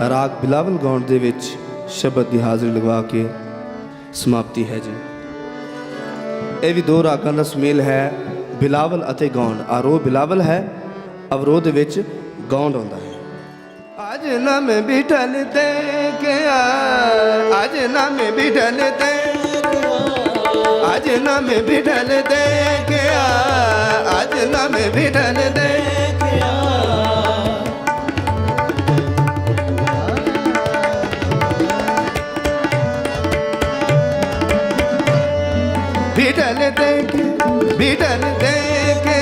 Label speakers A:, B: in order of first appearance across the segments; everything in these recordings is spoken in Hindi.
A: ਰਾਗ ਬਿਲਾਵਲ ਗਾਉਣ ਦੇ ਵਿੱਚ ਸ਼ਬਦ ਦੀ ਹਾਜ਼ਰੀ ਲਗਵਾ ਕੇ ਸਮਾਪਤੀ ਹੈ ਜੀ। ਇਹ ਵੀ ਦੋ ਰਾਗਾਂ ਦਾ ਸੁਮੇਲ ਹੈ, ਬਿਲਾਵਲ ਅਤੇ ਗਾਉਣ। ਆਰੋ ਬਿਲਾਵਲ ਹੈ ਅਵਰੋਧ ਵਿੱਚ ਗਾਉਣ ਆਉਂਦਾ ਹੈ। ਅੱਜ ਨਾ ਮੈਂ ਬਿਠਲ ਤੇ ਗਿਆ, ਅੱਜ ਨਾ ਮੈਂ ਬਿਠਲ ਤੇ ਅੱਜ ਨਾ ਮੈਂ ਬਿਠਲ ਤੇ ਗਿਆ, ਅੱਜ ਨਾ ਮੈਂ ਬਿਠਲ ਤੇ बिटल देखे बिटल देखे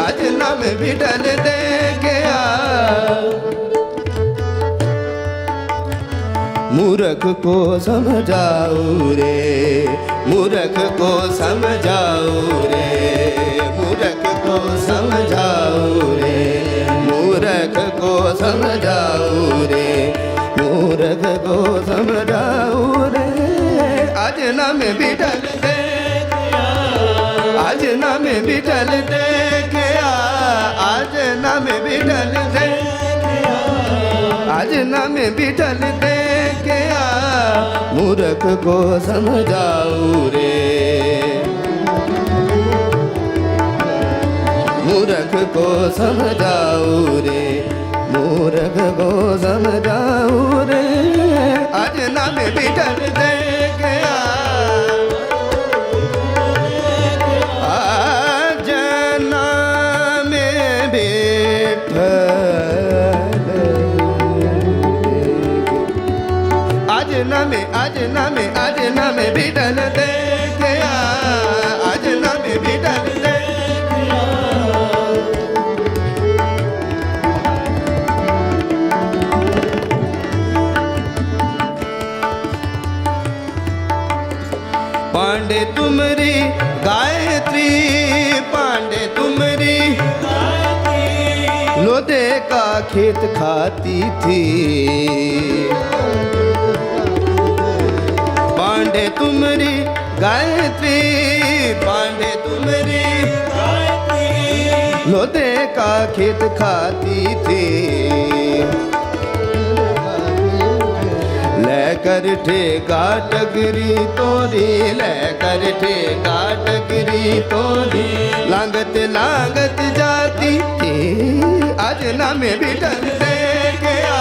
A: अजनम बिटल देखे मूर्ख को समझाओ रे, मूर्ख को समझाओ रे, मूर्ख को समझाओ रे, मूर्ख को समझाओ रे, मूर्ख को समझाओ रे। अजनम बिटल आज ना मैं बिठल दे गया, आज ना मैं बिठल दे आज ना मैं बिठल दे गया, मूर्ख को समझाऊ रे। मूर्ख को समझाऊ रे, मूर्ख को समझाऊ रे। आज ना मैं बिठल दे पांडे तुमरी गायत्री पांडे तुमरी लोदे का खेत खाती थी पांडे तुमरी गायत्री पांडे तुमरी लोदे का खेत खाती थी लेकर ठेका टगरी तोरी लेकर ठेका टगरी तोरी। लांगत लांगत जाती थी, आज ना मैं बिठल दे गया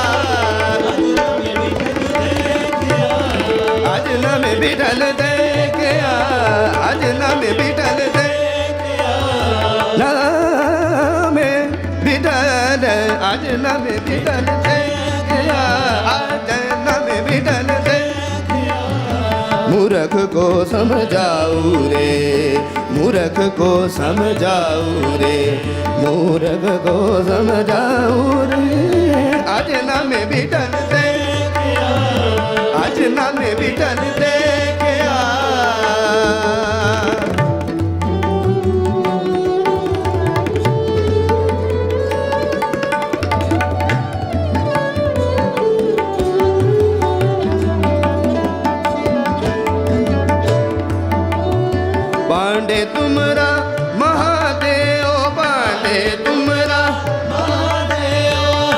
A: आज ना मैं बिठल दे गया आज ना मैं बिठल दे ना मैं बिठल आज ना मैं बिठल दे गया मूर्ख को समझाऊ रे, मूर्ख को समझाऊ रे, मूर्ख को समझाऊ रे। आज ना बिटन दे आज ना मैं बिठल दे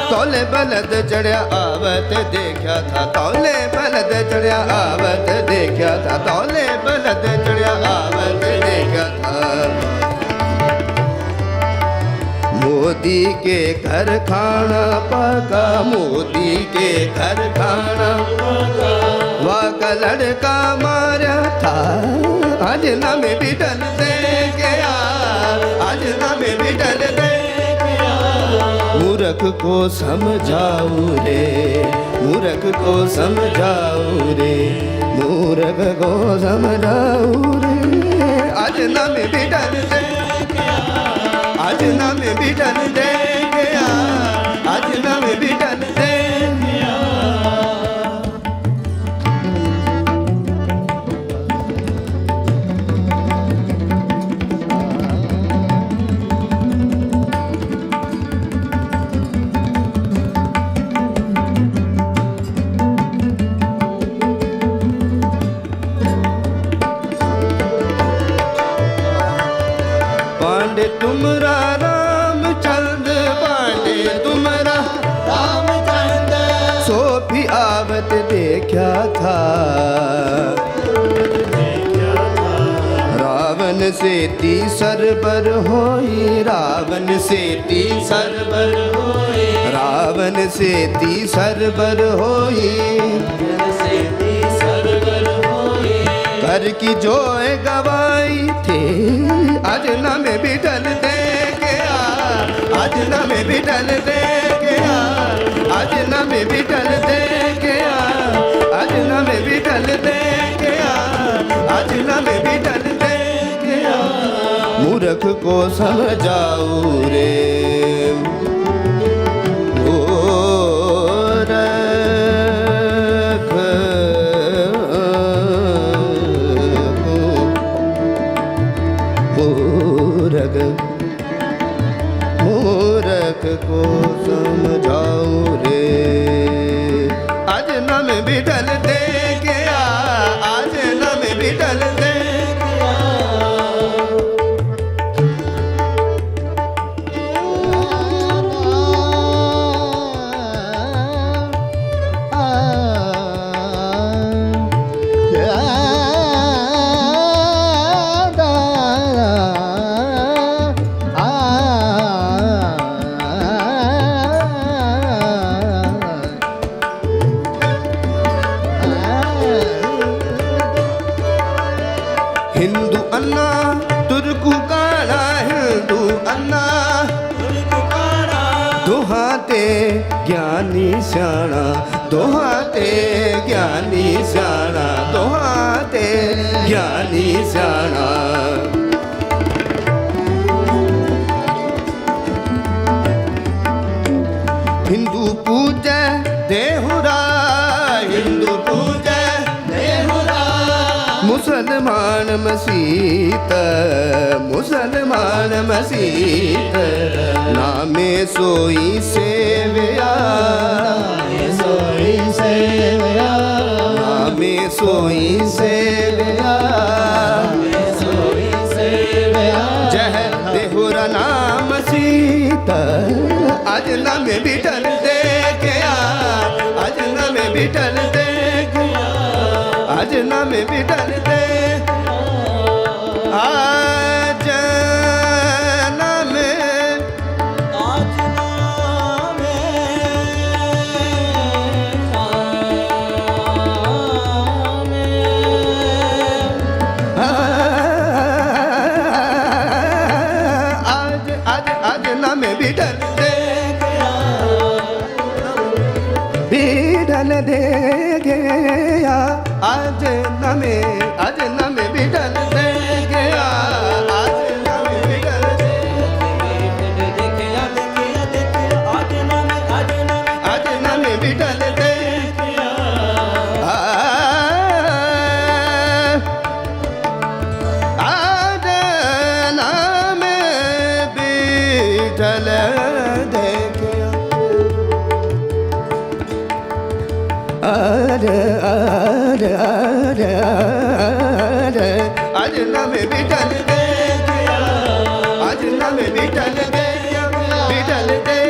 A: तौले बलद चढ़िया आवत देखा था, तौले बलद चढ़िया आवत देखा था, तौले बलद चढ़िया आवत देखा था। मोदी के घर खाना पका, मोदी के घर खाना वह का लड़का मारा था, आज ना मैं बिटल दे मूर्ख को समझाऊ रे, मूर्ख को समझाऊ रे, मूर्ख को समझाऊ रे। आज नाम बिटन दे आज नाम मैं बिटल दे आज ना पांडे तुमरा रामचंद्र पांडे तुमरा आवत देखा था। रावण से तीसर पर होई, रावण से तीसर पर होई। रावण से तीसर बर होई। कर की जोए गवाई थे। आज न में बिटल दे गया आज न में बिटल दे गया आज न में बिटल दे गया आज न में बिटल दे गया आज न में बिटल दे आज हिंदू अन्ना तुर्कु काला हिंदू अन्ना दोहाते ज्ञानी स्याणा दोहाते ज्ञानी स्याणा दोहाते ज्ञानी स्याणा मुसलमान मसीत मुसलमान मसीत नामे सोई सेवया। सोई सेवया। नामे सोई सेवया। सोई सेवया। जह देहुरा नाम सीत आज नामे बिटल दे गया आज नामे बिटल दे गया आज नाम बिटल दे आज नाम आज आज आज नाम बिटल दे बिटल दे गया आज नमे आज नमे बिटल दे ਅੱਜ ਨਵੇਂ ਬਿਟਲ ਦੇ ਅੱਜ ਨਵੇਂ ਬਿਟਲ ਦੇ ਬਿਟਲ ਦੇ